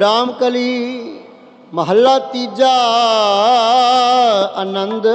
ਰਾਮ ਕਲੀ ਮਹੱਲਾ ਤੀਜਾ, ਆਨੰਦ,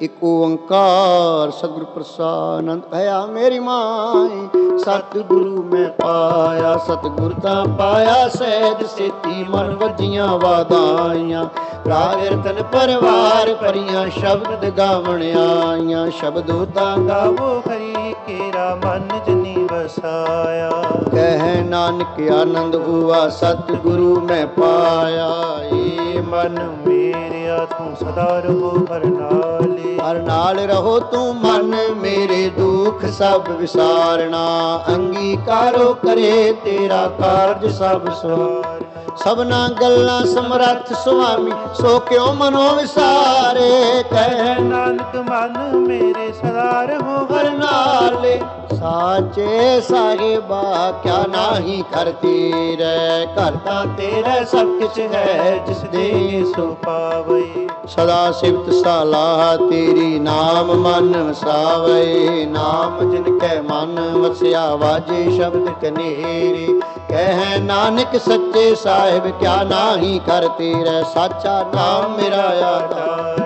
ਇਕ ਓੰਕਾਰ ਸਤਿਗੁਰ ਪ੍ਰਸਾਦ ਭਇਆ ਮੇਰੀ ਮਾਈ, ਸਤਿਗੁਰੂ ਮੈਂ ਪਾਇਆ, ਸਤਿਗੁਰ ਤਾਂ ਪਾਇਆ, ਸਹਿਜ ਸੇਤੀ ਮਨ ਵੱਜੀਆਂ ਵਾਦਾਈਆਂ ਰਾਗਰਤਨ ਪਰਵਾਰ ਪਰੀਆਂ ਸ਼ਬਦ ਗਾਵਣ ਆਈਆਂ, ਸ਼ਬਦੋ ਤਾਂ ਗਾਵੋ ਗਾਵੋ ਹਰੀ ਕੇਰਾ ਮਨ ਜਨੀ ਵਸਾਇਆ। ਕਹਿ ਨਾਨਕ ਆਨੰਦ ਹੁਆ ਸਤਿਗੁਰੂ ਮੈਂ ਪਾਇਆ। ਏ ਮਨ ਮੇਰਿਆ ਤੂੰ ਸਦਾ ਰਹੋ ਹਰ ਨਾਲੇ। ਹਰ ਨਾਲ ਰਹੋ ਤੂੰ ਮਨ ਮੇਰੇ ਦੁੱਖ ਸਭ ਵਿਸਾਰਣਾ ਅੰਗੀਕਾਰੋ ਕਰੇ ਤੇਰਾ ਕਾਰਜ ਸਭ ਸਵਾਰ ਸਭਨਾ ਗੱਲਾਂ ਸਮਰੱਥ ਸੁਆਮੀ, ਸੋ ਕਿਉ ਮਨੋ ਵਿਸਾਰੇ? ਕਹਿ ਨਾਨਕ, ਮਨ ਮੇਰੇ ਸਦਾ ਰਹੋ ਹਰ ਨਾਲੇ। ਸਾਚੇ ਸਾਹਿਬਾ, ਕਿਆ ਨਾਹੀ ਕਰਤੀ ਰਹਿ ਘਰ ਤਾਂ ਤੇਰਾ ਸਭ ਕੁਛ ਹੈ, ਜਿਸ ਦੇ ਸੋ ਪਾਵਈ। ਸਦਾ ਸਿਫਤ ਸਾਲਾ, ਤੇਰੀ ਨਾਮ ਮਨ ਵਸਾਵੇ। ਨਾਮ ਜਿਨ ਕੈ ਮਨ ਵਸਿਆ, ਵਾਜੇ ਸ਼ਬਦ ਕਨੇਰੇ। ਕਹਿ ਨਾਨਕ ਸੱਚੇ ਸਾਹਿਬ ਕਿਆ ਨਾਹੀ ਕਰ ਤੇਰਾ ਸਾਚਾ ਨਾਮ ਮੇਰਾ ਆਧਾਰ।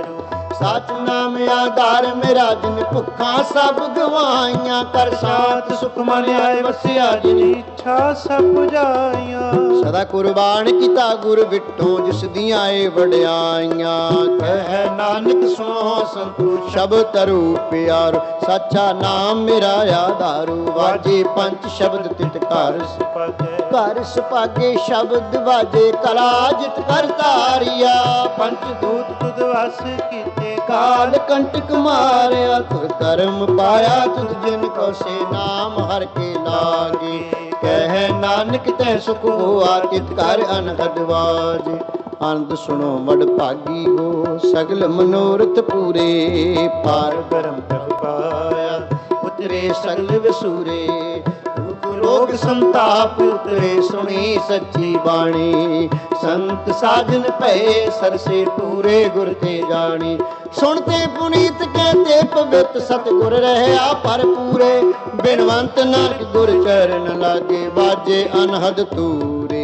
ਸਚ ਨਾਮ ਆਧਾਰ ਮੇਰਾ ਜਿਨ ਭੁੱਖਾਂ ਸਭ ਗਵਾਈਆਂ ਕਰ ਸਾਥ ਸੁਖ ਮਨ ਆਏ ਵਸਿਆ ਜਿਨ ਇੱਛਾ ਸਭ 부ਜਾਈਆਂ ਸਦਾ ਕੁਰਬਾਨ ਕੀਤਾ ਗੁਰ ਵਿਟੋ ਜਿਸ ਦੀਆਂ ਏ ਵਡਿਆਈਆਂ। ਕਹਿ ਨਾਨਕ ਸੁਣੋ ਸੰਤੋ ਸ਼ਬਦ ਤਰੂ ਪਿਆਰ। ਸਾਚਾ ਨਾਮ ਮੇਰਾ ਆਧਾਰੂ। ਵਾਜੇ ਪੰਜ ਸ਼ਬਦ ਤਿਤ ਘਰ ਪਗੈ ਘਰ ਸੁਭਾਗੇ ਸ਼ਬਦ ਵਾਜੇ ਕਲਾ ਜਿਤ ਕਰ ਤਾਰਿਆ। ਪੰਜ ਦੂਤ ਤੁਧ ਵਸ ਕੀਤੇ। ਕਾਲ ਕੰਟਕ ਮਾਰਿਆ ਤੁਰ ਕਰਮ ਪਾਇਆ ਤੁਧ ਜਿਨ ਕੋ ਸੇ ਨਾਮ ਹਰ ਕੇ ਲਾਗੇ। ਕਹਿ ਨਾਨਕ ਤੈ ਸੁਖ ਹੋਆ ਤਿਤ ਕਰ ਅਨਹਦ ਵਾਜੇ। ਆਨੰਦ ਸੁਣੋ ਵਡ ਭਾਗੀ ਹੋ ਸਗਲ ਮਨੋਰਥ ਪੂਰੇ। ਪਾਰ ਬ੍ਰਹਮ ਪਾਇਆ ਉਤਰੇ ਸਗਲ ਵਿਸੂਰੇ। ਲੋਕ ਸੰਤਾਪ ਉਤਰੇ ਸੁਣੀ ਸੱਚੀ ਬਾਣੀ। ਸੰਤ ਸਾਜਨ ਭਏ ਸਰਸੇ ਪੂਰੇ ਗੁਰ ਤੇ ਜਾਣੀ। ਸੁਣਤੇ ਪੁਨੀਤ ਕਹਤੇ, ਪਵਿੱਤ ਸਤਿਗੁਰ ਰਹਿਆ ਪਰ ਪੂਰੇ। ਬਿਨਵੰਤ ਨਾਨਕ ਗੁਰ ਚਰਨ ਲਾਗੇ, ਬਾਜੇ ਅਨਹਦ ਤੂਰੇ।